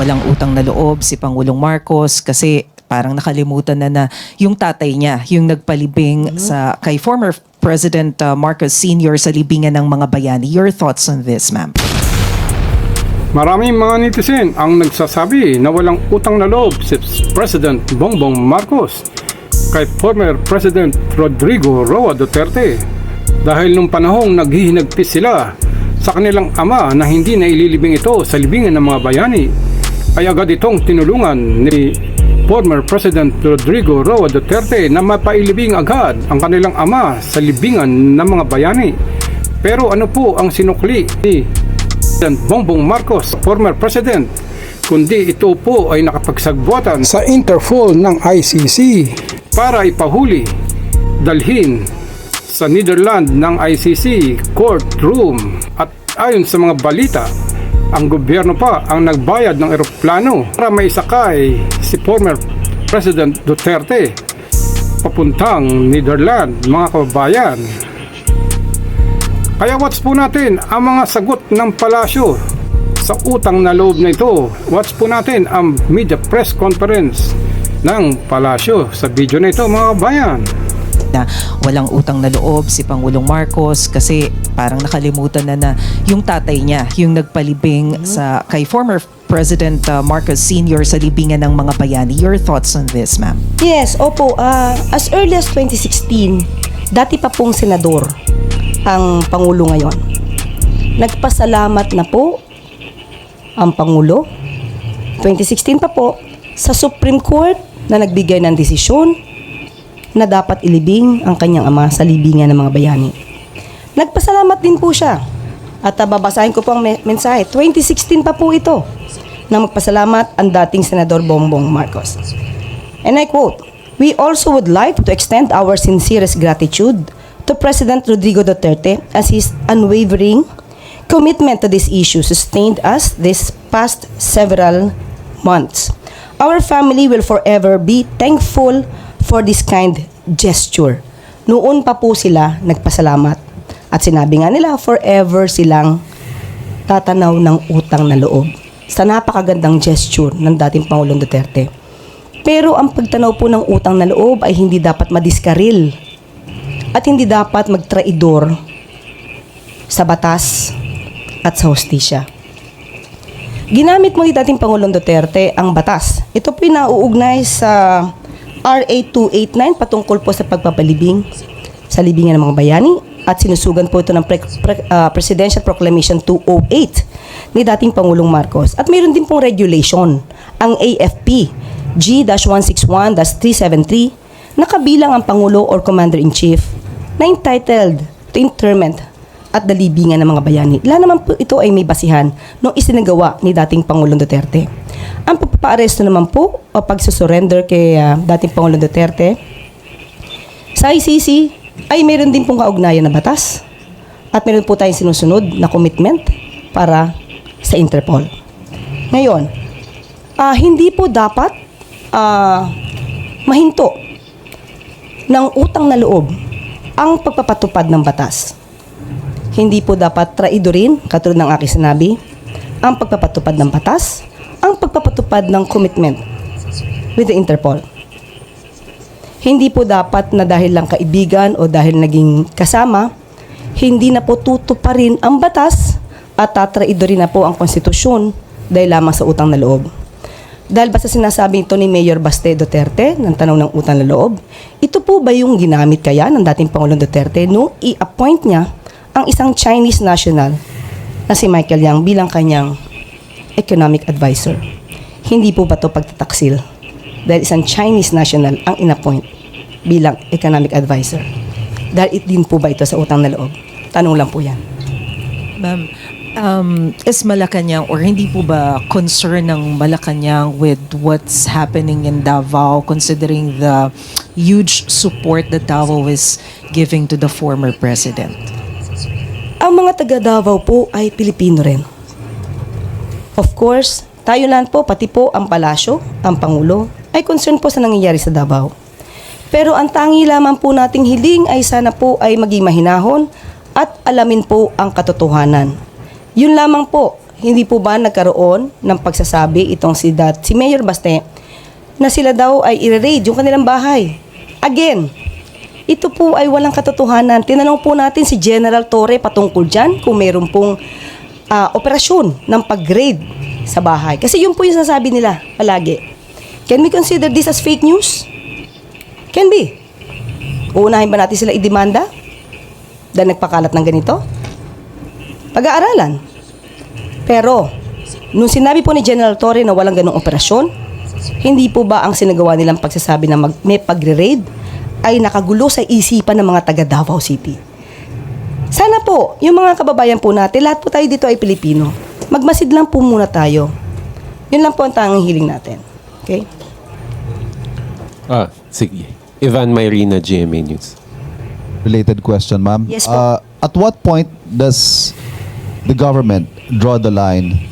walang utang na loob si Pangulong Marcos kasi parang nakalimutan na na yung tatay niya, yung nagpalibing sa kay former President uh, Marcos Sr. sa libingan ng mga bayani. Your thoughts on this, ma'am? Maraming mga netizen ang nagsasabi na walang utang na loob si President Bongbong Marcos kay former President Rodrigo Roa Duterte dahil nung panahong naghihinagpis sila sa kanilang ama na hindi na ililibing ito sa libingan ng mga bayani ay agad itong tinulungan ni former President Rodrigo Roa Duterte na mapailibing agad ang kanilang ama sa libingan ng mga bayani. Pero ano po ang sinukli ni President Bongbong Marcos, former president, kundi ito po ay nakapagsagbuatan sa Interpol ng ICC para ipahuli, dalhin sa Netherlands ng ICC courtroom at ayon sa mga balita, ang gobyerno pa ang nagbayad ng eroplano para maisakay si former President Duterte papuntang Netherlands, mga kababayan. Kaya watch po natin ang mga sagot ng palasyo sa utang na loob na ito. Watch po natin ang media press conference ng palasyo sa video na ito mga kabayan. Na walang utang na loob si Pangulong Marcos kasi parang nakalimutan na na yung tatay niya, yung nagpalibing sa kay former President uh, Marcos Sr. sa libingan ng mga bayani. Your thoughts on this, ma'am? Yes, opo. ah, as early as 2016, dati pa pong senador ang Pangulo ngayon. Nagpasalamat na po ang Pangulo, 2016 pa po, sa Supreme Court na nagbigay ng desisyon na dapat ilibing ang kanyang ama sa libingan ng mga bayani. Nagpasalamat din po siya. At ah, babasahin ko po ang me- mensahe. 2016 pa po ito na magpasalamat ang dating Senador Bongbong Marcos. And I quote, We also would like to extend our sincerest gratitude to President Rodrigo Duterte as his unwavering commitment to this issue sustained us this past several months. Our family will forever be thankful for this kind gesture. Noon pa po sila nagpasalamat at sinabi nga nila forever silang tatanaw ng utang na loob sa napakagandang gesture ng dating Pangulong Duterte. Pero ang pagtanaw po ng utang na loob ay hindi dapat madiskaril at hindi dapat magtraidor sa batas at sa hostisya. Ginamit mo ni dating Pangulong Duterte ang batas. Ito po yung nauugnay sa RA 289 patungkol po sa pagpapalibing sa libingan ng mga bayani at sinusugan po ito ng pre- pre- ah, Presidential Proclamation 208 ni dating Pangulong Marcos. At mayroon din pong regulation, ang AFP G-161-373 na kabilang ang Pangulo or Commander-in-Chief na entitled to interment at dalibingan ng mga bayani. Ilan naman po ito ay may basihan nung isinagawa ni dating Pangulong Duterte. Ang pagpapaaresto naman po o pagsusurrender kay ah, dating Pangulong Duterte sa ICC ay meron din pong kaugnayan na batas at meron po tayong sinusunod na commitment para sa Interpol. Ngayon, ah, hindi po dapat ah, mahinto ng utang na loob ang pagpapatupad ng batas. Hindi po dapat traidorin, katulad ng aking sinabi, ang pagpapatupad ng batas, ang pagpapatupad ng commitment with the Interpol. Hindi po dapat na dahil lang kaibigan o dahil naging kasama, hindi na po tutuparin ang batas at tatraidorin na po ang konstitusyon dahil lamang sa utang na loob. Dahil basta sinasabi ito ni Mayor Baste Duterte ng tanong ng utang na loob, ito po ba yung ginamit kaya ng dating Pangulong Duterte nung i-appoint niya ang isang Chinese national na si Michael Yang bilang kanyang economic advisor? Hindi po ba ito pagtataksil? Dahil isang Chinese national ang in-appoint bilang economic advisor. Dahil din po ba ito sa utang na loob? Tanong lang po yan. Ma'am, um, is Malacanang or hindi po ba concern ng Malacanang with what's happening in Davao considering the huge support that Davao is giving to the former president? Ang mga taga Davao po ay Pilipino rin. Of course, tayo lang po, pati po ang palasyo, ang Pangulo, ay concern po sa nangyayari sa Davao. Pero ang tangi lamang po nating hiling ay sana po ay maging mahinahon at alamin po ang katotohanan. Yun lamang po, hindi po ba nagkaroon ng pagsasabi itong si, dat, si Mayor Baste na sila daw ay i-raid yung kanilang bahay. Again, ito po ay walang katotohanan. Tinanong po natin si General Torre patungkol dyan kung mayroon pong ah, operasyon ng pag-raid sa bahay. Kasi yun po yung sasabi nila palagi. Can we consider this as fake news? Can be. Uunahin ba natin sila idemanda? Dahil nagpakalat ng ganito? Pag-aaralan. Pero, nung sinabi po ni General Torre na walang ganong operasyon, hindi po ba ang sinagawa nilang pagsasabi na mag, may pagre-raid ay nakagulo sa isipan ng mga taga Davao City? Sana po, yung mga kababayan po natin, lahat po tayo dito ay Pilipino. Magmasid lang po muna tayo. Yun lang po ang tanging hiling natin. Okay? Ah, sige. Ivan Mayrina, GMA News. related question, ma'am. Yes po. Uh, at what point does the government draw the line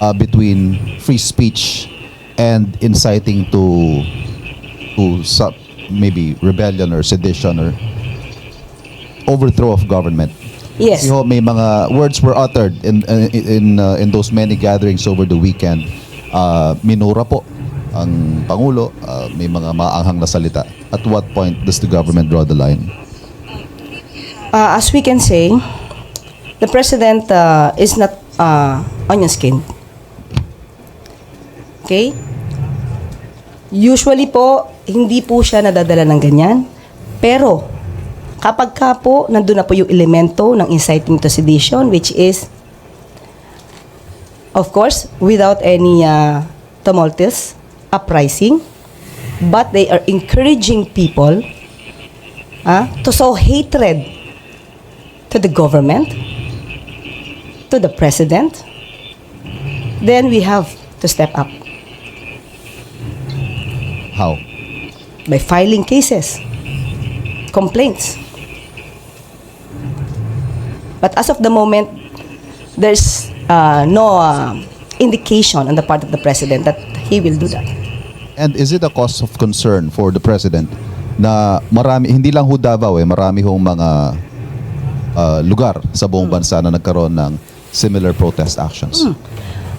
uh, between free speech and inciting to to sub, maybe rebellion or sedition or overthrow of government? Yes. Kasi ho, may mga words were uttered in in in, uh, in those many gatherings over the weekend. Uh, minura po ang pangulo, uh, may mga maanghang na salita. At what point does the government draw the line? Uh, as we can say, the president uh, is not uh, onion skin. Okay? Usually po, hindi po siya nadadala ng ganyan. Pero, kapag ka po, nandun na po yung elemento ng inciting to sedition, which is, of course, without any uh, tumultuous uprising, but they are encouraging people ah, to sow hatred to the government, to the president, then we have to step up How? By filing cases, complaints. But as of the moment, there's uh, no uh, indication on the part of the president that he will do that. And is it a cause of concern for the president na marami, hindi lang ho Davao eh, marami hong mga uh, lugar sa buong bansa na nagkaroon ng similar protest actions?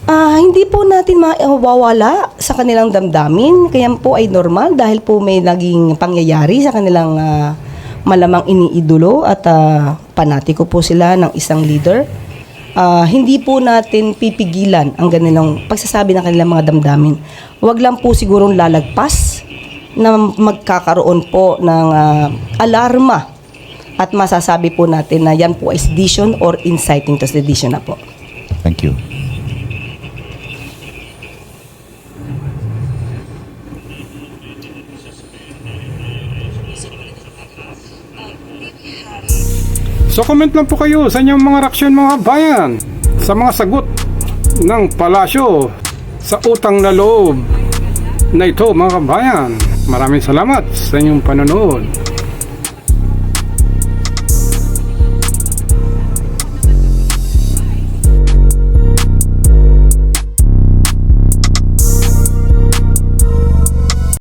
Ah, hindi po natin mawawala sa kanilang damdamin. Kaya po ay normal dahil po may naging pangyayari sa kanilang ah, malamang iniidolo at ah, panatiko po sila ng isang leader. Ah, hindi po natin pipigilan ang kanilang pagsasabi ng kanilang mga damdamin. Huwag lang po sigurong lalagpas na magkakaroon po ng ah, alarma at masasabi po natin na yan po ay sedition or inciting to sedition na po. Thank you. So comment lang po kayo sa inyong mga reaksyon mga bayan sa mga sagot ng palasyo sa utang na loob na ito mga bayan. Maraming salamat sa inyong panonood.